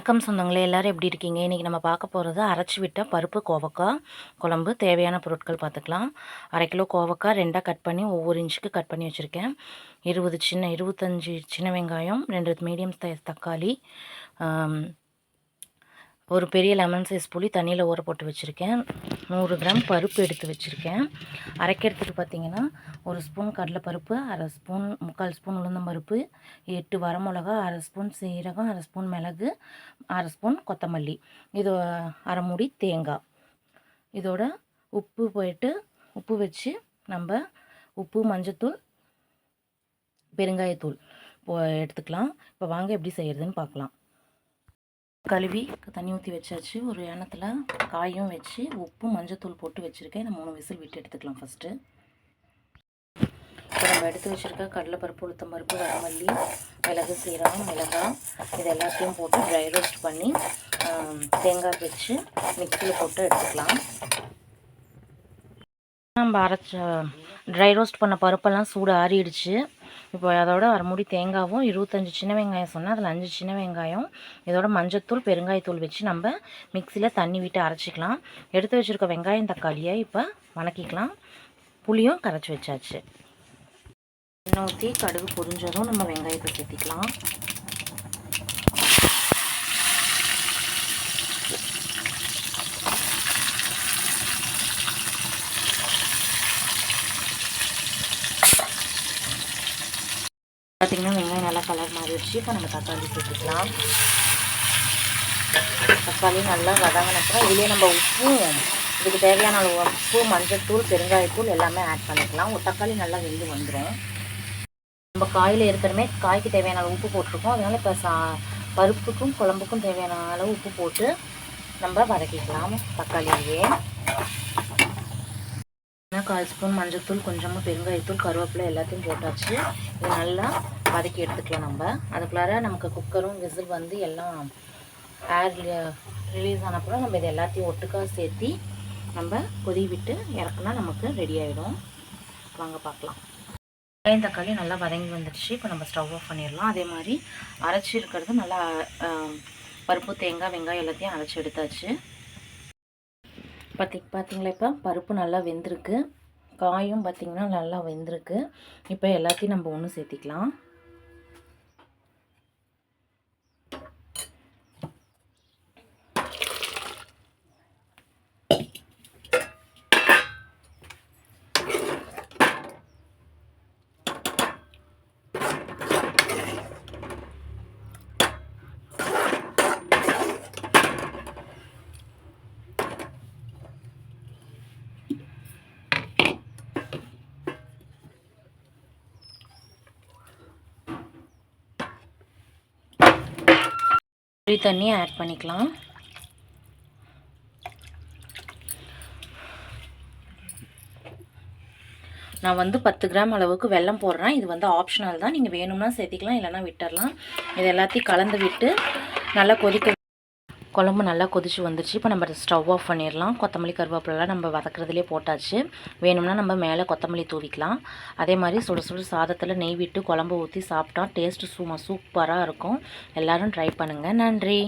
வணக்கம் சொந்தங்களே எல்லோரும் எப்படி இருக்கீங்க? இன்றைக்கி நம்ம பார்க்க போகிறது அரைச்சி விட்ட பருப்பு கோவக்காய் குழம்பு தேவையான பொருட்கள் பார்த்துக்கலாம். அரை கிலோ கோவக்காய் ரெண்டாக கட் பண்ணி ஒவ்வொரு இன்ச்சுக்கு கட் பண்ணி வச்சுருக்கேன். இருபது சின்ன இருபத்தஞ்சி சின்ன வெங்காயம் ரெண்டு மீடியம் சைஸ் தக்காளி ஒரு பெரிய லெமன் சைஸ் புளி தண்ணியில் ஊற போட்டு வச்சுருக்கேன். நூறு கிராம் பருப்பு எடுத்து வச்சுருக்கேன். அரைக்கிறதுக்கு பார்த்தீங்கன்னா ஒரு ஸ்பூன் கடலைப்பருப்பு அரை ஸ்பூன் முக்கால் ஸ்பூன் உளுந்தம்பருப்பு எட்டு வரமிளகா அரை ஸ்பூன் சீரகம் அரை ஸ்பூன் மிளகு அரை ஸ்பூன் கொத்தமல்லி. இது அரை மூடி தேங்காய். இதோட உப்பு போயிட்டு உப்பு வச்சு நம்ம உப்பு மஞ்சத்தூள் பெருங்காயத்தூள் போ எடுத்துக்கலாம். இப்போ வாங்க எப்படி செய்கிறதுன்னு பார்க்கலாம் கழுவி தண்ணி ஊற்றி வச்சாச்சு. ஒரு எண்ணத்தில் காயும் வச்சு உப்பு மஞ்சத்தூள் போட்டு வச்சுருக்கேன். நான் மூணு விசில் விட்டு எடுத்துக்கலாம் ஃபஸ்ட்டு இப்போ நம்ம எடுத்து வச்சுருக்க கடலைப்பருப்பு உளுத்தம் பருப்பு வரமல்லி மிளகு சீரகம் மிளகாய் இது எல்லாத்தையும் போட்டு ட்ரை ரோஸ்ட் பண்ணி தேங்காய் வச்சு மிக்சியில் போட்டு எடுத்துக்கலாம். நம்ம அரைச்ச ட்ரை ரோஸ்ட் பண்ண பருப்பெல்லாம் சூடு ஆறிடுச்சு. இப்போ அதோட அரைமுடி தேங்காவும் இருபத்தஞ்சி சின்ன வெங்காயம் சொன்னால் அதில் அஞ்சு சின்ன வெங்காயம் இதோட மஞ்சத்தூள் பெருங்காயத்தூள் வச்சு நம்ம மிக்சியில் தண்ணி விட்டு அரைச்சிக்கலாம். எடுத்து வச்சுருக்க வெங்காயம் தக்காளியை இப்போ வணக்கிக்கலாம். புளியும் கரைச்சி வச்சாச்சு. எண்ணெய் ஊற்றி கடுகு பொரிஞ்சதும் நம்ம வெங்காயத்தை சேர்த்திக்கலாம். பார்த்திங்கன்னா வெங்காயம் நல்லா கலர் மாறிடுச்சு. இப்போ நம்ம தக்காளி சேர்த்துக்கலாம். தக்காளி நல்லா வதங்கினப்புறம் இதுலேயே நம்ம உப்பும் இதுக்கு தேவையான அளவு உப்பு மஞ்சத்தூள் பெருங்காயத்தூள் எல்லாமே ஆட் பண்ணிக்கலாம். தக்காளி நல்லா வெந்து வந்துடும் நம்ம காயில் ஏற்கனவே காய்க்கு தேவையான அளவு உப்பு போட்டிருக்கோம். அதனால் இப்போ சா பருப்புக்கும் குழம்புக்கும் தேவையான அளவு உப்பு போட்டு நம்ம வதக்கிக்கலாம் தக்காளியே. இன்னும் கால் ஸ்பூன் மஞ்சள்தூள் கொஞ்சமாக பெருங்காயத்தூள் கருவேப்பிலை எல்லாத்தையும் போட்டாச்சு. இது நல்லா வதக்கி எடுத்துக்கலாம் நம்ம. அதுக்குள்ளார நமக்கு குக்கரும் விசில் வந்து எல்லாம் ஏர் ரிலீஸ் ஆனப்பறம் நம்ம இது எல்லாத்தையும் ஒட்டுக்காக சேர்த்தி நம்ம கொதி விட்டு இறக்குனா நமக்கு ரெடி ஆகிடும் வாங்க பார்க்கலாம். வெங்காயம் தக்காளி நல்லா வதங்கி வந்துடுச்சு. இப்போ நம்ம ஸ்டவ் ஆஃப் பண்ணிடலாம். அதே மாதிரி அரைச்சி இருக்கிறது நல்லா பருப்பு தேங்காய் வெங்காயம் எல்லாத்தையும் அரைச்சி எடுத்தாச்சு. பார்த்தி பார்த்தீங்களா இப்போ? பருப்பு நல்லா வெந்திருக்கு. காயும் பார்த்திங்கன்னா நல்லா வெந்திருக்கு. இப்போ எல்லாத்தையும் நம்ம ஒன்று சேர்த்திக்கலாம். புளி தண்ணி ஆட் பண்ணிக்கலாம். நான் வந்து பத்து கிராம் அளவுக்கு வெல்லம் போடுறேன். இது வந்து ஆப்ஷனல் தான். நீங்கள் வேணும்னா சேர்த்திக்கலாம் இல்லைன்னா விட்டுடலாம் இது எல்லாத்தையும் கலந்து விட்டு நல்லா கொதிக்க குழம்பு நல்லா கொதிச்சு வந்துருச்சு. இப்போ நம்ம ஸ்டவ் ஆஃப் பண்ணிடலாம் கொத்தமல்லி கருவேப்பிலலாம் நம்ம வதக்கிறதுலே போட்டாச்சு. வேணும்னா நம்ம மேலே கொத்தமல்லி தூவிக்கலாம். அதே மாதிரி சுட சுட சாதத்தில் நெய் விட்டு குழம்பு ஊற்றி சாப்பிட்டா டேஸ்ட்டு சும்மா சூப்பராக இருக்கும். எல்லோரும் ட்ரை பண்ணுங்கள் நன்றி.